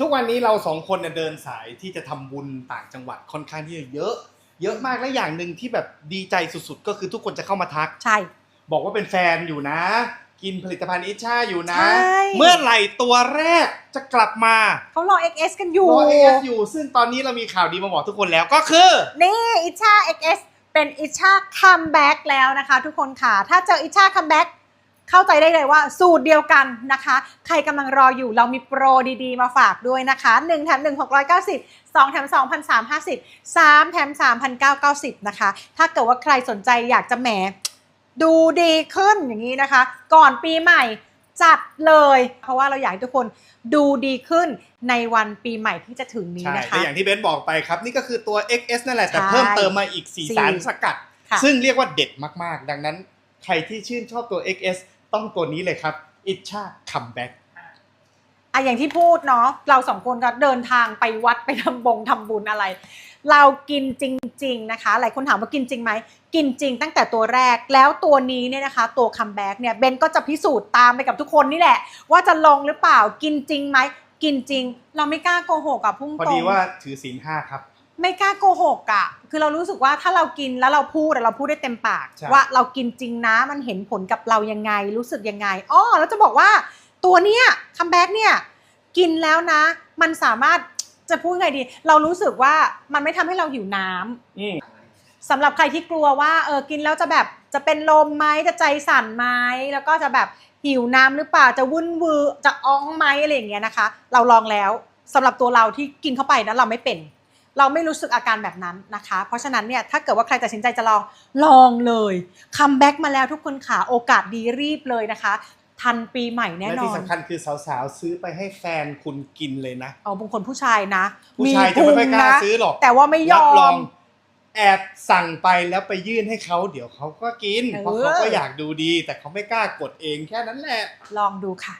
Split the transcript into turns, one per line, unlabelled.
ทุกวันนี้เราสองคนเนี่ยเดินสายที่จะทำบุญต่างจังหวัดค่อนข้างที่จะเยอะ เยอะมากและอย่างหนึ่งที่แบบดีใจสุดๆ ก็คือทุกคนจะเข้ามาทัก
ใช่
บอกว่าเป็นแฟนอยู่นะ กินผลิตภัณฑ์อิชาอยู่นะ
ใช่
เมื่อไหร่ตัวแรกจะกลับมา
เขารอ XS กันอยู่
รอเอฟอยู่ซึ่งตอนนี้เรามีข่าวดีมาบอกทุกคนแล้วก็คือ
นี่อิชา XS เป็นอิชาคัมแบ็กแล้วนะคะทุกคนค่ะ ถ้าเจออิชาคัมแบ็ก เข้าใจได้เลยว่าสูตรเดียวกันนะคะ ใครกำลังรออยู่เรามีโปรดีๆ มาฝากด้วยนะคะ1แถม1 690 2แถม2 350 3แถม3 990นะคะ ถ้าเกิดว่าใครสนใจอยากจะแหมดูดีขึ้นอย่างนี้นะคะ ก่อนปีใหม่จัดเลย เพราะว่าเราอยากให้ทุกคนดูดีขึ้นในวันปีใหม่ที่จะถึงนี้
ใช่
นะคะ
แต่อย่างที่เบนบอกไปครับนี่ก็คือตัว XS นั่นแหละแต่
ใช่
เพิ่มเติมมาอีก4
สี่
สารสกัด
ค่ะ
ซึ่งเรียกว่าเด็ดมากๆ ดังนั้นใครที่ชื่นชอบตัว XS ต้องตัวนี้เลยครับ อิชาคัมแบ็ก
อะอย่างที่พูดเนาะเราสองคนก็เดินทางไปวัดไปทำบงทำบุญอะไร เรากินจริง ๆ นะคะ หลายคนถามว่ากินจริงไหม กินจริงตั้งแต่ตัวแรกแล้วตัวนี้เนี่ยนะคะ ตัวคัมแบ็กเนี่ยเบนก็จะพิสูจน์ตามไปกับทุกคนนี่แหละ ว่าจะลงหรือเปล่ากินจริงไหม กินจริง เราไม่กล้าโกหกกับพุ่ง
พอ
ตร
ดี
ง
ว่าถือศีลห้าครับ
ไม่กล้าโกหกอะ่ะคือเรารู้สึกว่าถ้าเรากินแล้วเราพูดอะเราพูดได้เต็มปาก
ใช่
ว่าเรากินจริงนะมันเห็นผลกับเรายังไงรู้สึกยังไงอ้อแล้วจะบอกว่าตัวเนี้ยคัมแบ็กเนี่ยกินแล้วนะ มันสามารถจะพูดไงดี เรารู้สึกว่ามันไม่ทำให้เราหิวน้ำ
อืม
สำหรับใครที่กลัวว่าเออกินแล้วจะแบบจะเป็นลมไหมจะใจสั่นไหมแล้วก็จะแบบหิวน้ำหรือเปล่าจะวุ่นวือจะอ้องไหมอะไรอย่างเงี้ยนะคะ เราลองแล้วสำหรับตัวเราที่กินเข้าไปนะเราไม่เป็น เราไม่รู้สึกอาการแบบนั้นนะคะ เพราะฉะนั้นเนี่ยถ้าเกิดว่าใครตัดสินใจจะลองลองเลยคัมแบ็กมาแล้วทุกคนขาโอกาสดีรีบเลยนะคะ ทันปีใหม่แน่
และ
นอ
ที่
น
สำคัญคือสาวๆ ซื้อไปให้แฟนคุณกินเลยนะ
เอาบางคนผู้ชายนะ
ผู้ชายจะไม่ค่อยกล้า
พุงนะ
ซื้อหรอก
แต่ว่าไม่ย
รั
อบ
รอ
ม
งแอบสั่งไปแล้วไปยื่นให้เขาเดี๋ยวเขาก็กิน
เออ
เพราะเขาก็อยากดูดี แต่เขาไม่กล้ากดเองแค่นั้นแหละ
ลองดูค่ะ